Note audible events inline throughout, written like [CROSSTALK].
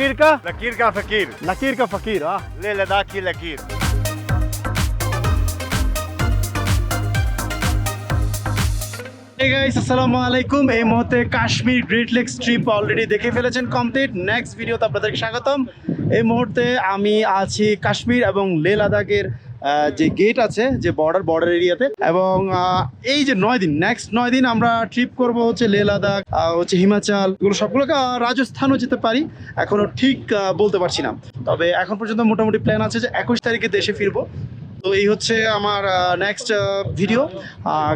لكير كا لكير كا فكير لكير كا فكير اه ليه لداكي لكير আসসালামু আলাইকুম এই মুহূর্তে Kashmir great lake trip already দেখে ফেলেছেন কমপ্লিট নেক্সট ভিডিওতে আপনাদেরকে স্বাগতম। এই মুহূর্তে আমি আছি কাশ্মীর এবং লে লাদাখের যে গেট আছে, যে বর্ডার বর্ডার এরিয়াতে এবং এই যে নয় দিন নেক্সট নয় দিন আমরা ট্রিপ করব হচ্ছে লে লাদাখ হচ্ছে হিমাচল, এগুলো সবগুলোকে রাজস্থানও যেতে পারি। এখনও ঠিক বলতে পারছি না। তবে এখন পর্যন্ত মোটামুটি প্ল্যান আছে যে একুশ তারিখে দেশে ফিরবো। তো এই হচ্ছে আমার নেক্সট ভিডিও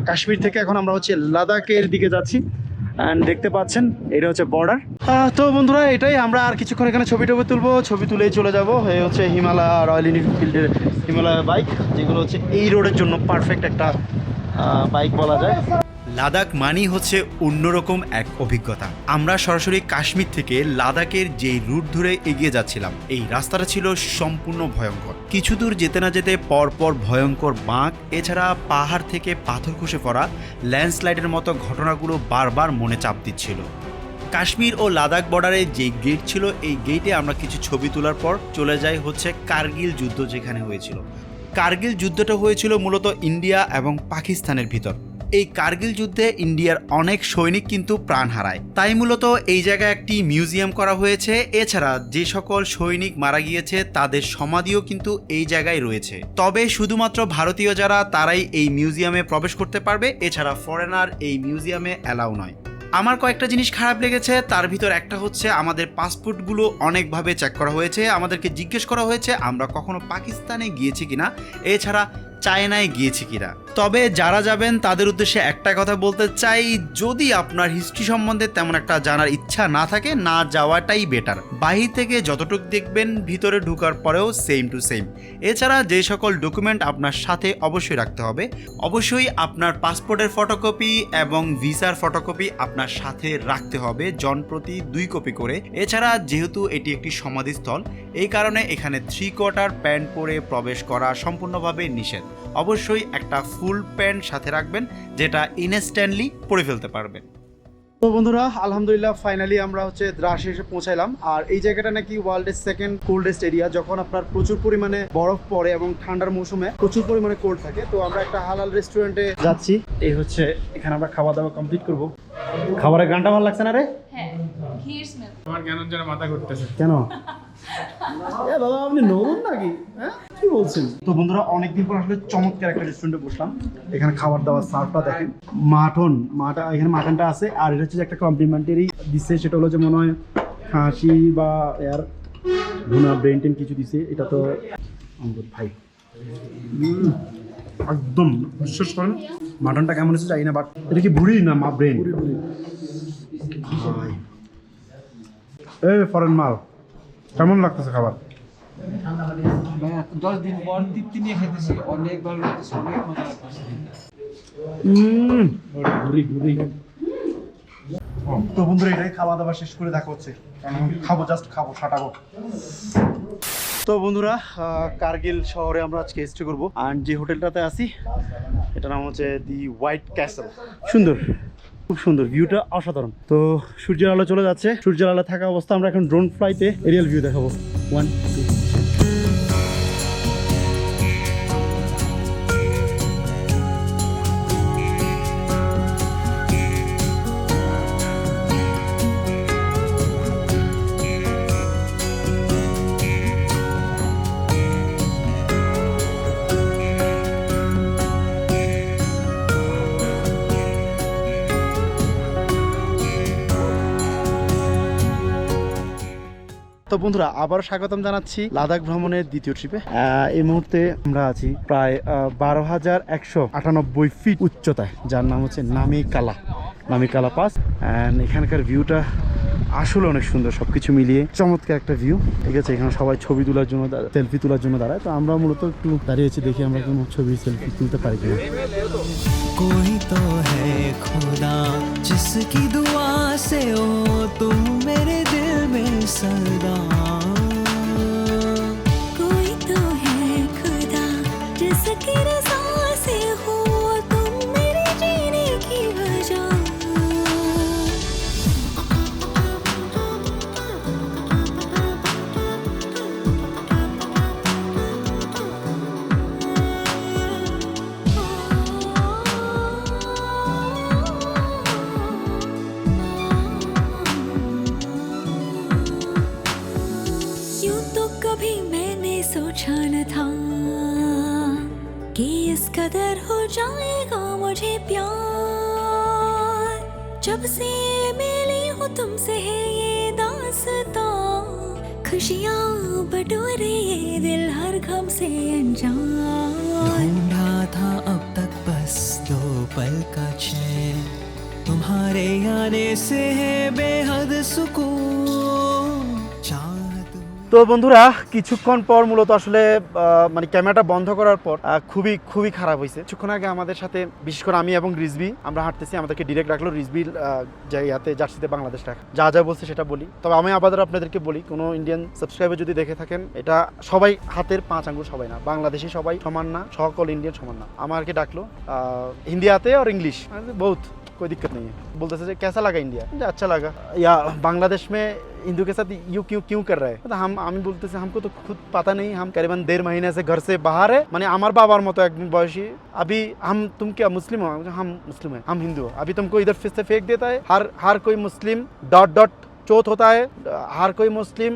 কাশ্মীর থেকে এখন আমরা হচ্ছে লাদাখের দিকে যাচ্ছি। অ্যান্ড দেখতে পাচ্ছেন, এটা হচ্ছে বর্ডার তো বন্ধুরা, এটাই। আমরা আর কিছুক্ষণ এখানে ছবি টবি তুলবো, ছবি তুলেই চলে যাব। এই হচ্ছে হিমালয় রয়্যাল এনফিল্ডের হিমালয় বাইক, যেগুলো হচ্ছে এই রোডের জন্য পারফেক্ট একটা বাইক বলা যায়। লাদাখ মানেই হচ্ছে অন্যরকম এক অভিজ্ঞতা। আমরা সরাসরি কাশ্মীর থেকে লাদাখের যেই রুট ধরে এগিয়ে যাচ্ছিলাম, এই রাস্তাটা ছিল সম্পূর্ণ ভয়ঙ্কর। কিছু দূর যেতে না যেতে পরপর ভয়ঙ্কর বাঁক, এছাড়া পাহাড় থেকে পাথর খসে পড়া ল্যান্ডস্লাইডের মতো ঘটনাগুলো বারবার মনে চাপ দিচ্ছিল। কাশ্মীর ও লাদাখ বর্ডারে যে গেট ছিল, এই গেটে আমরা কিছু ছবি তোলার পর চলে যাই হচ্ছে কার্গিল যুদ্ধ যেখানে হয়েছিল। কার্গিল যুদ্ধটা হয়েছিল মূলত ইন্ডিয়া এবং পাকিস্তানের ভিতর। এই কার্গিল যুদ্ধে ইন্ডিয়ার অনেক সৈনিক কিন্তু প্রাণ হারায়। তাই মূলত এই জায়গায় একটি মিউজিয়াম করা হয়েছে। এছাড়া যে সকল সৈনিক মারা গিয়েছে, তাদের সমাধিও কিন্তু এই জায়গায় রয়েছে। তবে শুধুমাত্র ভারতীয় যারা, তারাই এই মিউজিয়ামে প্রবেশ করতে পারবে। এছাড়া ফরেনার এই মিউজিয়ামে অ্যালাউ নয়। আমার কয়েকটা জিনিস খারাপ লেগেছে, তার ভিতর একটা হচ্ছে আমাদের পাসপোর্টগুলো অনেকভাবে চেক করা হয়েছে, আমাদেরকে জিজ্ঞেস করা হয়েছে, আমরা কখনো পাকিস্তানে গিয়েছি কিনা, এছাড়া চায়নায় গিয়েছি কিনা। তবে যারা যাবেন, তাদের উদ্দেশ্যে একটা কথা বলতে চাই, যদি আপনার হিস্ট্রি সম্বন্ধে তেমন একটা জানার ইচ্ছা না থাকে, না যাওয়াটাই বেটার বাহির থেকে যতটুকু দেখবেন, ভিতরে ঢোকার পরেও সেম টু সেম এছাড়া যে সকল ডকুমেন্ট আপনার সাথে অবশ্যই রাখতে হবে। অবশ্যই আপনার পাসপোর্টের ফটোকপি এবং ভিসার ফটোকপি আপনার সাথে রাখতে হবে জনপ্রতি দুই কপি করে। এছাড়া যেহেতু এটি একটি সমাধিস্থল, এই কারণে এখানে থ্রি কোয়ার্টার প্যান্ট পরে প্রবেশ করা সম্পূর্ণভাবে নিষেধ। অবশ্যই একটা ফুল প্যান্ট সাথে রাখবেন যেটা ইনস্ট্যান্টলি পরে ফেলতে পারবেন। তো বন্ধুরা আলহামদুলিল্লাহ ফাইনালি আমরা হচ্ছে দ্রাসে এসে পৌঁছাইলাম। আর এই জায়গাটা নাকি ওয়ার্ল্ডের সেকেন্ড কোল্ডেস্ট এরিয়া যখন আপনার প্রচুর পরিমাণে বরফ পড়ে এবং ঠান্ডার মৌসুমে প্রচুর পরিমাণে কোল্ড থাকে। তো আমরা একটা হালাল রেস্টুরেন্টে যাচ্ছি। এই হচ্ছে এখানে আমরা খাওয়া দাওয়া কমপ্লিট করব। খাবারের গানটা ভালো লাগছে না রে? হ্যাঁ আমার কেন যেন মাথা ঘুরতেছে। কেন? এ বাবা আপনি নতুন নাকি? হ্যাঁ? কি বলছেন? তো বন্ধুরা অনেকদিন পর আসলে চমৎকার একটা রেস্টুরেন্টে বসলাম। এখানে খাবার দাবার সার্ভটা দেখেন। মাটন মাটা এখানে মাটনটা আছে আর এটা হচ্ছে একটা কমপ্লিমেন্টারি দিচ্ছে সেটা হলো যে মনে হয় খাসি বা এর ভুনা ব্রেন টেন কিছু দিছে এটা তো অমৃত ভাই। একদম বিশ্বাস করেন মাটনটা কেমন হচ্ছে জানি না বাট এটা কি ভুড়ি না মা ব্রেন ভাই। এ ফরেন মাল। কেমন লাগতেছে খাবার? দশ দিন পর তৃপ্তি নিয়ে খেতেছি অনেক ভালো লাগতেছে অনেক মজা লাগতেছে উম, ঘুরি ঘুরি তো বন্ধুরা এটাই খাওয়া দাওয়া শেষ করে দেখা হচ্ছে। খাব জাস্ট খাব ছাটাবো তো বন্ধুরা কার্গিল শহরে আমরা আজকে স্টে করব। আর যে হোটেলটাতে আছি এটার নাম হচ্ছে দি হোয়াইট ক্যাসেল সুন্দর খুব সুন্দর ভিউটা অসাধারণ। তো সূর্যের আলো চলে যাচ্ছে। সূর্যের আলো থাকা অবস্থা আমরা এখন ড্রোন ফ্লাইতে এরিয়াল ভিউ দেখাবো। ওয়ান টু তো বন্ধুরা আবার স্বাগতম জানাচ্ছি লাদাখ ভ্রমণের দ্বিতীয় ট্রিপে এই মুহূর্তে আমরা আছি প্রায় বারো হাজার একশো আটানব্বই ফিট উচ্চতায় যার নাম হচ্ছে নামি কালা নামি কালা পাস অ্যান্ড এখানকার ভিউটা আসলে অনেক সুন্দর সব কিছু মিলিয়ে চমৎকার একটা ভিউ ঠিক আছে এখানে সবাই ছবি তোলার জন্য সেলফি তোলার জন্য দাঁড়ায় তো আমরা মূলত একটু দাঁড়িয়েছি দেখি আমরা কোনো ছবি সেলফি তুলতে পারি কিনা कोई तो है खुदा जिसकी दुआ से हो तुम मेरे दिल में सदा कोई तो है खुदा जिसकी रजा ढूंढा था अब तक बस दो पल का चैन। तुम्हारे आने से है बेहद सुकून। তো বন্ধুরা কিছুক্ষণ পর মূলত আসলে আহ, মানে ক্যামেরাটা বন্ধ করার পর আহ, খুবই খুবই খারাপ হয়েছে কিছুক্ষণ আগে আমাদের সাথে বিশেষ করে আমি এবং রিজবি আমরা হাঁটতেছি আমাদেরকে ডিরেক্ট রাখলো রিজবির জায়গাতে জার্সিতে বাংলাদেশ রাখা যা যা বলছে সেটা বলি তবে আমি আবার আপনাদেরকে বলি কোনো ইন্ডিয়ান সাবস্ক্রাইবার যদি দেখে থাকেন এটা সবাই হাতের পাঁচ আঙ্গুল সবাই না বাংলাদেশি সবাই সমান না সকল ইন্ডিয়ান সমান না আমাকে ডাকলো আহ, হিন্দি আতে আর इंग्लिश बहुत कोई दिक्कत नहीं है बोलते थे कैसा लगा इंडिया मुझे अच्छा लगा या बांग्लादेश में हिंदू के साथ यू क्यों क्यों कर रहे हैं मतलब हम আমি বলতেছি हमको तो खुद पता नहीं हम करीबन डेढ़ महीने से घर से बाहर है মানে আমার বাবার মতো একজন বয়সী अभी हम तुम क्या मुस्लिम हो मुझे, हम मुस्लिम है हम हिंदू हो अभी तुमको इधर फिर से फेंक देता है हर हर कोई मुस्लिम डॉट डॉट चौथ होता है हर कोई मुस्लिम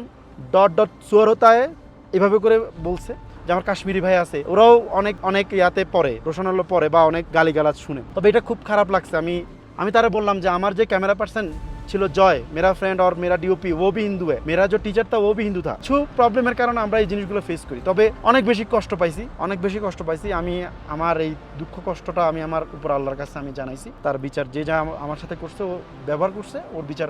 ডট ডট সুয়ার হতা है এভাবে করে বলছে যে আমার কাশ্মীরি ভাই আছে ওরাও অনেক অনেক ইয়াতে পড়ে রোশনাল্লো পড়ে বা অনেক গালিগালাজ শুনে তবে এটা খুব খারাপ লাগছে আমি আমি তারা বললাম যে আমার যে ক্যামেরা পার্সন ছিল জয় মেরা ফ্রেন্ড আর মেরা ডিওপি ও বি হিন্দু है मेरा जो टीचर था वो भी हिंदू था কিছু প্রবলেমের কারণে আমরা এই জিনিসগুলো ফেস করি তবে অনেক বেশি কষ্ট পাইছি অনেক বেশি কষ্ট পাইছি আমি আমার এই দুঃখ কষ্টটা আমি আমার উপর আল্লাহর কাছে আমি জানাইছি তার বিচার যে যা আম- আমার সাথে করছে ও ব্যবহার করছে ওর বিচার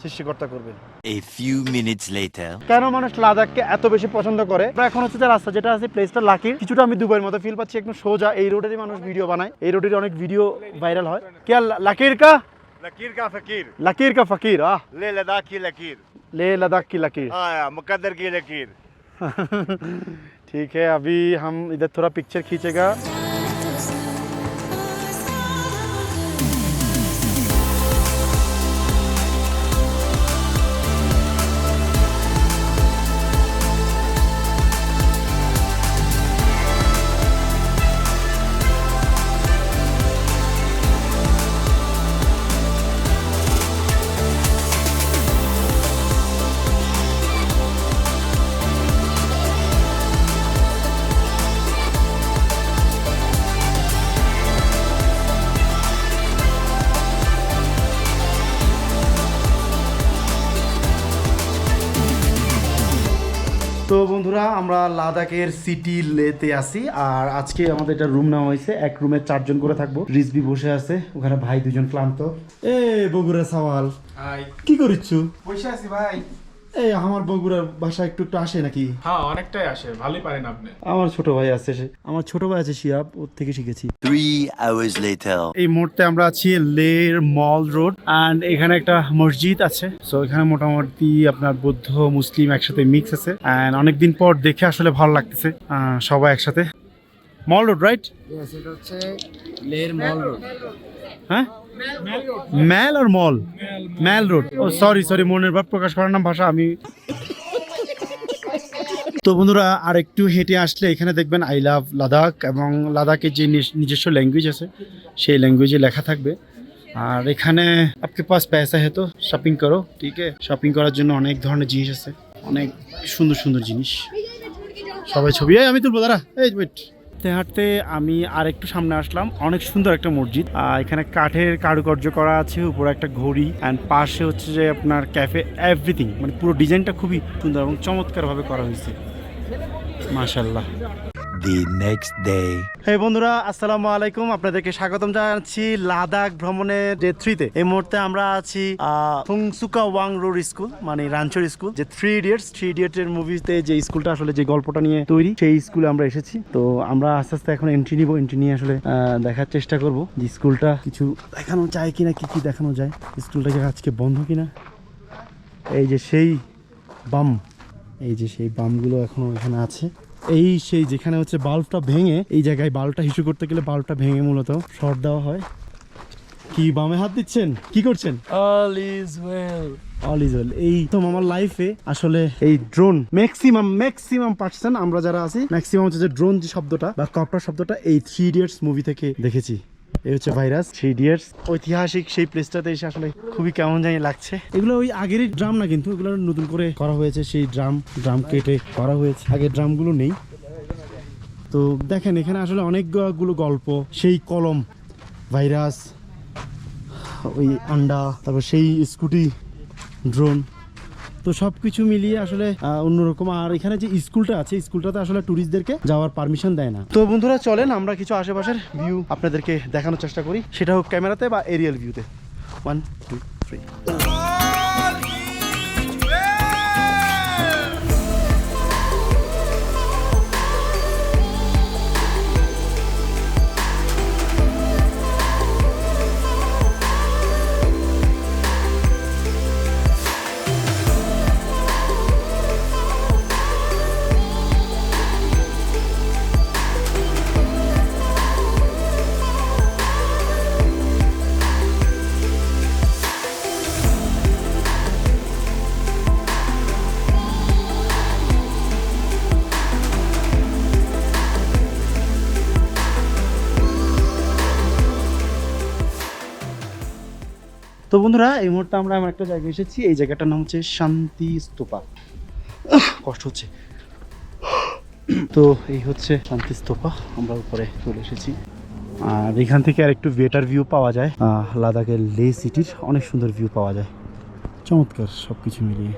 সৃষ্টিকর্তা করবে A few minutes later. কেন মানুষ লাদাখকে এত বেশি পছন্দ করে আমরা এখন হচ্ছে যে রাস্তা যেটা আছে প্লেসটা লাকির কিছুটা আমি দুবাইয়ের মতো ফিল পাচ্ছি একদম সোজা এই রোডেরই মানুষ ভিডিও বানায় এই রোডের অনেক ভিডিও ভাইরাল হয় কে লাকির কা लकीर का फकीर। लकीर का फकीर आ ले लद्दाख की लकीर। ले लद्दाख की लकीर। आया मुकद्दर की लकीर। [LAUGHS] ठीक है अभी हम इधर थोड़ा पिक्चर खींचेगा। তো বন্ধুরা আমরা লাদাখের সিটি লেতে আসি আর আজকে আমাদের একটা রুম নেওয়া হয়েছে। এক রুমে চারজন করে থাকব। রিজবি বসে আছে ওখানে ভাই দুজন ক্লান্ত। এ বগুড়া সওয়াল। হাই কি করিচ্ছু বসে আছি ভাই। এই আমার বগুড়ার বাসা একটু একটু আসে নাকি? হ্যাঁ অনেকটাই আসে ভালোই পারেন আপনি। আমার ছোট ভাই আছে সে। আমার ছোট ভাই আছে শিয়াব ওর থেকে শিখেছি। Three hours later. এই মুহূর্তে আমরা আছি লের মল রোড অ্যান্ড এখানে একটা মসজিদ আছে। সো এখানে মোটামুটি আপনার বৌদ্ধ মুসলিম একসাথে মিক্স আছে। অ্যান্ড অনেকদিন পর দেখে আসলে ভালো লাগতেছে আহ, সবাই একসাথে। মল রোড রাইট এটা হচ্ছে লের মল রোড হ্যাঁ ম্যাল আর মল ম্যাল রোড ও সরি সরি মনের ভাব প্রকাশ করার নাম ভাষা আমি তো বন্ধুরা আর একটু হেঁটে আসলে এখানে দেখবেন আই লাভ লাদাখ এবং লাদাখের যে নিজ- নিজস্ব ল্যাঙ্গুয়েজ আছে সেই ল্যাঙ্গুয়েজে লেখা থাকবে। আর এখানে আপকে পাস পয়সা হে তো শপিং করো ঠিক আছে? শপিং করার জন্য অনেক ধরনের জিনিস আছে অনেক সুন্দর সুন্দর জিনিস। সবাই ছবি আমি তুলবো দাঁড়া। এই ওয়েট হাঁটতে হাঁটতে আমি আর একটু সামনে আসলাম। অনেক সুন্দর একটা মসজিদ। এখানে কাঠের কারুকার্য করা আছে, উপরে একটা ঘড়ি অ্যান্ড পাশে হচ্ছে যে আপনার ক্যাফে এভরিথিং মানে পুরো ডিজাইনটা খুবই সুন্দর এবং চমৎকারভাবে করা হয়েছে। মাশাল্লাহ The next day. হে বন্ধুরা, আসসালামু আলাইকুম। আপনাদেরকে স্বাগতম জানাচ্ছি লাদাখ ভ্রমণের ডে থ্রিতে। এই মুহূর্তে আমরা আছি ফুংসুকা ওয়াং রোড স্কুল মানে রাঞ্চর স্কুল যে থ্রি ইডিয়টস থ্রি ইডিয়টের মুভিতে যে স্কুলটা আসলে যে গল্পটা নিয়ে তৈরি, সেই স্কুলে আমরা এসেছি। তো আমরা আস্তে আস্তে এখন এন্ট্রি নিব। এন্ট্রি নিয়ে আসলে দেখার চেষ্টা করব যে স্কুলটা কিছু দেখানো যায় কিনা, কি কি দেখানো যায়। স্কুলটা কি আজকে বন্ধ কিনা? এই যে সেই বাম, এই যে সেই বামগুলো এখনও এখানে আছে। এই সেই যেখানে হচ্ছে বাল্বটা ভেঙে এই জায়গায় বাল্বটা হিসু করতে গেলে বাল্বটা ভেঙে মূলত শর্ট দেওয়া হয়। কি বামে হাত দিচ্ছেন? কি করছেন? All is well all is well এই তো আমার লাইফে আসলে এই ড্রোন ম্যাক্সিমাম ম্যাক্সিমাম পার্সেন্ট আমরা যারা আছি ম্যাক্সিমাম হচ্ছে যে ড্রোন যে শব্দটা বা কপ্টার শব্দটা এই থ্রি ইডিয়টস মুভি থেকে দেখেছি। এই হচ্ছে ভাইরাস থ্রি ইডিয়টস ঐতিহাসিক সেই প্লেসটাতে এসে আসলে খুবই কেমন জানি লাগছে। এগুলো ওই আগেরই ড্রাম না কিন্তু, এগুলো নতুন করে করা হয়েছে, সেই ড্রাম ড্রাম কেটে করা হয়েছে। আগের ড্রামগুলো নেই। তো দেখেন, এখানে আসলে অনেকগুলো গল্প, সেই কলম, ভাইরাস, ওই আন্ডা, তারপর সেই স্কুটি ড্রোন তো সব কিছু মিলিয়ে আসলে অন্যরকম। আর এখানে যে স্কুলটা আছে, স্কুলটাতে আসলে ট্যুরিস্টদেরকে যাওয়ার পারমিশন দেয় না। তো বন্ধুরা, চলেন আমরা কিছু আশেপাশের ভিউ আপনাদেরকে দেখানোর চেষ্টা করি। সেটা হোক ক্যামেরাতে বা এরিয়াল ভিউতে ওয়ান টু থ্রি তো বন্ধুরা, এই মুহূর্তে আমরা আমার একটা জায়গায় এসেছি। এই জায়গাটার নাম হচ্ছে শান্তি স্তূপা। কষ্ট হচ্ছে। তো এই হচ্ছে শান্তি স্তূপা। আমরা উপরে চলে এসেছি। আর এখান থেকে আর একটু বেটার ভিউ পাওয়া যায়। লাদাখের লে সিটির অনেক সুন্দর ভিউ পাওয়া যায়। চমৎকার সব কিছু মিলিয়ে।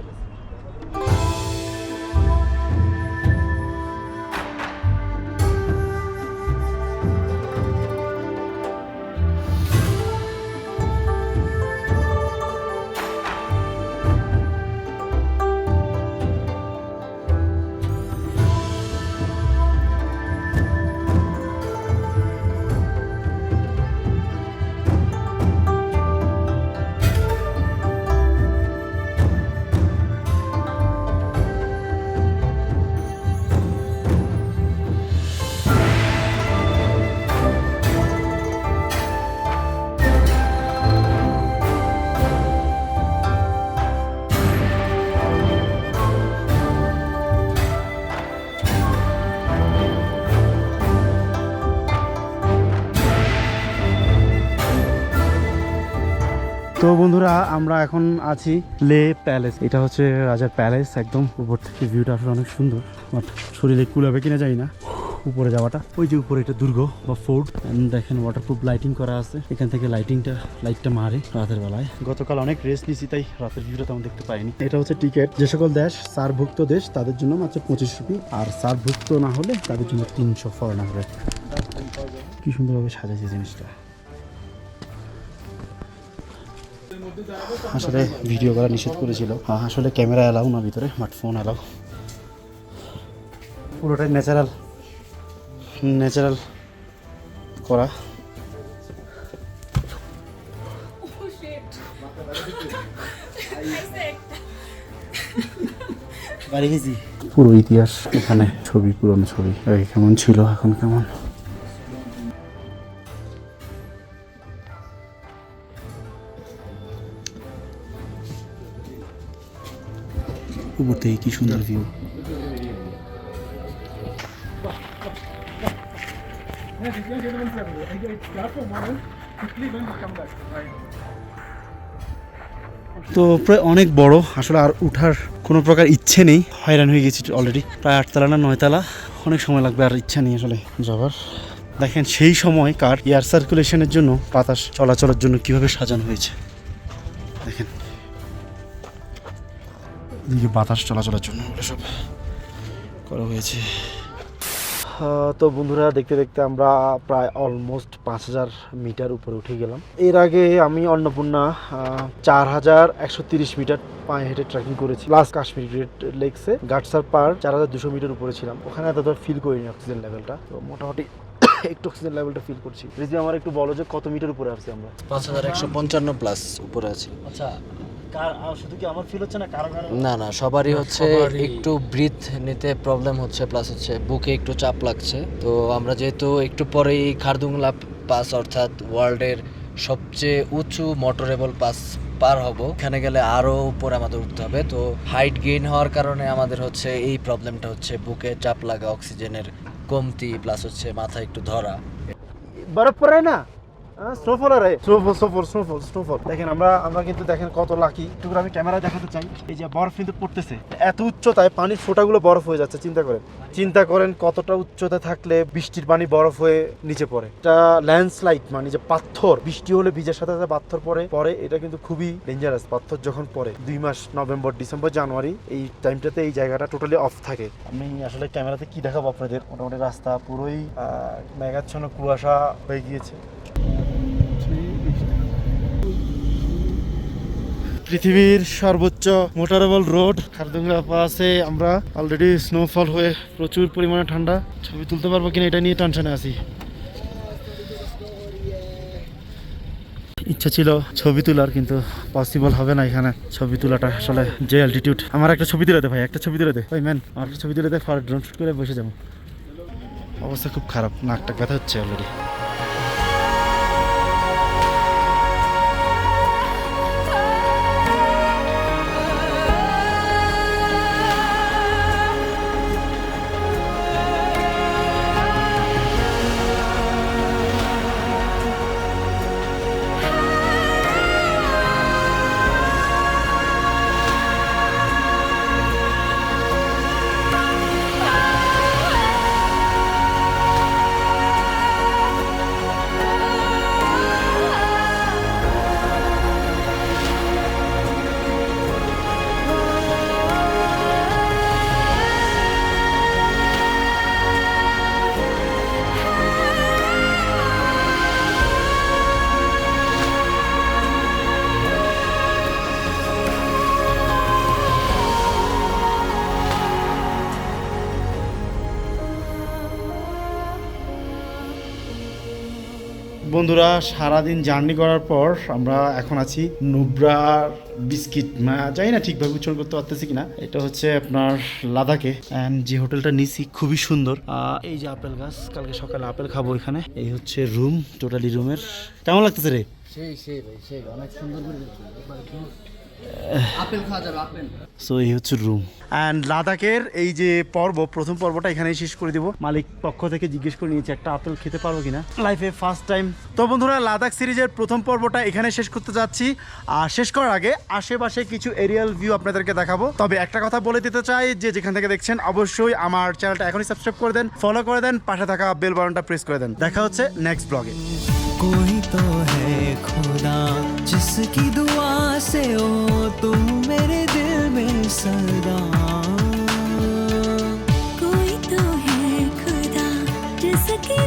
তো বন্ধুরা, আমরা এখন আছি লে প্যালেস। এটা হচ্ছে রাজার প্যালেস, একদম উপর থেকে ভিউটা আসলে অনেক সুন্দর। বাট শরীরে কুলাবে কিনা যাই না। উপরে যাওয়াটা। ওই যে উপরে এটা দুর্গ বা ফোর্ট। দেখেন ওয়াটারপ্রুফ লাইটিং করা আছে। এখান থেকে লাইটিংটা লাইটটা মারে রাতের বেলায়। গতকাল অনেক রেস্ট নিছি, তাই রাতের ভিউটা তেমন দেখতে পাইনি। এটা হচ্ছে টিকিট যে সকল দেশ, সারভুক্ত দেশ, তাদের জন্য মাত্র পঁচিশ রুপি। আর সারভুক্ত না হলে তাদের জন্য তিনশো ফরেনার কি সুন্দরভাবে সাজাইছে জিনিসটা। আসলে ভিডিও করা নিষেধ করেছিল। আসলে ক্যামেরা অ্যালাউ না ভিতরে বাট ফোন অ্যালাউ পুরোটাই ন্যাচারাল ন্যাচারাল করা। পুরো ইতিহাস এখানে ছবি পুরনো ছবি। আগে কেমন ছিল এখন কেমন? উপর থেকে কি সুন্দর ভিউ তো প্রায় অনেক বড়, আসলে আর উঠার কোনো প্রকার ইচ্ছে নেই। হয়রান হয়ে গেছি অলরেডি প্রায় আটতলা না নয়তলা অনেক সময় লাগবে আর ইচ্ছা নেই আসলে যাবার দেখেন সেই সময় কার এয়ার সার্কুলেশনের জন্য বাতাস চলাচলের জন্য কীভাবে সাজানো হয়েছে। দেখেন। এদিকে বাতাস চলাচলের জন্য সব করা হয়েছে। তো বন্ধুরা দেখতে দেখতে আমরা প্রায় অলমোস্ট পাঁচ হাজার মিটার উপরে উঠে গেলাম। এর আগে আমি অন্নপূর্ণা চার হাজার একশো তিরিশ মিটার পায়ে হেঁটে ট্রেকিং করেছি। লাস্ট কাশ্মীর গ্রেট লেকসে গাটসার পার চার হাজার দুশো মিটার উপরে ছিলাম। ওখানে এতটা ফিল করিনি অক্সিজেন লেভেলটা তো মোটামুটি [COUGHS] একটু অক্সিজেন লেভেলটা ফিল করছি। রিজি আমার একটু বলো যে কত মিটার উপরে আছি আমরা? পাঁচ হাজার একশো পঞ্চান্ন প্লাস উপরে আছি। আচ্ছা। শুধু কি আমার ফিল হচ্ছে না? কারও কারও? না না সবারই হচ্ছে একটু ব্রিথ নিতে প্রবলেম হচ্ছে প্লাস হচ্ছে বুকে একটু চাপ লাগছে। তো আমরা যেহেতু একটু পরেই খারদুংলা পাস অর্থাৎ ওয়ার্ল্ডের সবচেয়ে উঁচু মোটরেবল পাস পার হব। এখানে গেলে আরও উপরে আমাদের উঠতে হবে। তো হাইট গেইন হওয়ার কারণে আমাদের হচ্ছে এই প্রবলেমটা হচ্ছে বুকে চাপ লাগা অক্সিজেনের কমতি প্লাস হচ্ছে মাথা একটু ধরা। বরফ পড়ে না? দেখেন, আমরা কিন্তু দেখেন কত লাকি আমি ক্যামেরা দেখাতে চাই। এই যে বরফ কিন্তু পড়তেছে। এত উচ্চতায় পানির বরফ হয়ে যাচ্ছে, চিন্তা করেন। চিন্তা করেন কতটা উচ্চতা থাকলে বৃষ্টির পানি বরফ হয়ে নিচে পড়ে। এটা ল্যান্ডস্লাইড মানে যে পাথর, বৃষ্টি হলে বীজের সাথে সাথে পাথর পড়ে। পরে এটা কিন্তু খুবই ডেঞ্জারাস পাথর যখন পড়ে। দুই মাস, নভেম্বর, ডিসেম্বর, জানুয়ারি, এই টাইমটাতে এই জায়গাটা টোটালি অফ থাকে। আমি আসলে ক্যামেরাতে কি দেখাবো আপনাদের? মোটামুটি রাস্তা পুরোই মেঘাচ্ছন্ন কুয়াশা হয়ে গিয়েছে। পৃথিবীর সর্বোচ্চ মোটরেবল রোড খারদুঙ্গা পাশে আমরা অলরেডি স্নোফল হয়ে প্রচুর পরিমাণে ঠান্ডা। ছবি তুলতে পারব কিনা এটা নিয়ে টেনশনে আছি। ইচ্ছা ছিল ছবি তোলার, কিন্তু পসিবল হবে না এখানে। ছবি তোলাটা আসলে যে অ্যালটিটিউড আমার একটা ছবি তুলে দে ভাই, একটা ছবি তুলে দে। ভাই ম্যান, আমার একটা ছবি তুলে দে ফর ড্রোন শুট করে বসে যাব। অবস্থা খুব খারাপ, নাকটা ব্যথা হচ্ছে অলরেডি বন্ধুরা, সারাদিন জার্নি করার পর আমরা এখন আছি নুব্রার বিস্কিট। জানি না ঠিকভাবে উচ্চারণ করতে পারতেছি কিনা। এটা হচ্ছে আপনার লাদাখে। অ্যান্ড যে হোটেলটা নিছি খুবই সুন্দর। এই যে আপেল গাছ, কালকে সকালে আপেল খাব এখানে। এই হচ্ছে রুম, টোটালি রুমের। কেমন লাগতেছে রে? সেই সেই ভাই, সেই, অনেক সুন্দর আপেল খাওয়া যাবে আপেল। সো এই হচ্ছে রুম অ্যান্ড লাদাখের এই যে পর্ব প্রথম পর্বটা এখানেই শেষ করে দিব। মালিক পক্ষ থেকে জিজ্ঞেস করে নিয়েছে একটা আপেল খেতে পারব কিনা? লাইফে ফার্স্ট টাইম তো বন্ধুরা লাদাখ সিরিজের প্রথম পর্বটা এখানে শেষ করতে যাচ্ছি। আর শেষ করার আগে আশেপাশে কিছু এরিয়াল ভিউ আপনাদেরকে দেখাবো। তবে একটা কথা বলে দিতে চাই যে যেখান থেকে দেখছেন অবশ্যই আমার চ্যানেলটা এখনই সাবস্ক্রাইব করে দেন ফলো করে দেন পাশে থাকা বেল বাটনটা প্রেস করে দেন। দেখা হচ্ছে নেক্সট ব্লগে खुदा, जिसकी दुआ से हो तुम मेरे दिल में सदा। कोई तो है खुदा, जिसकी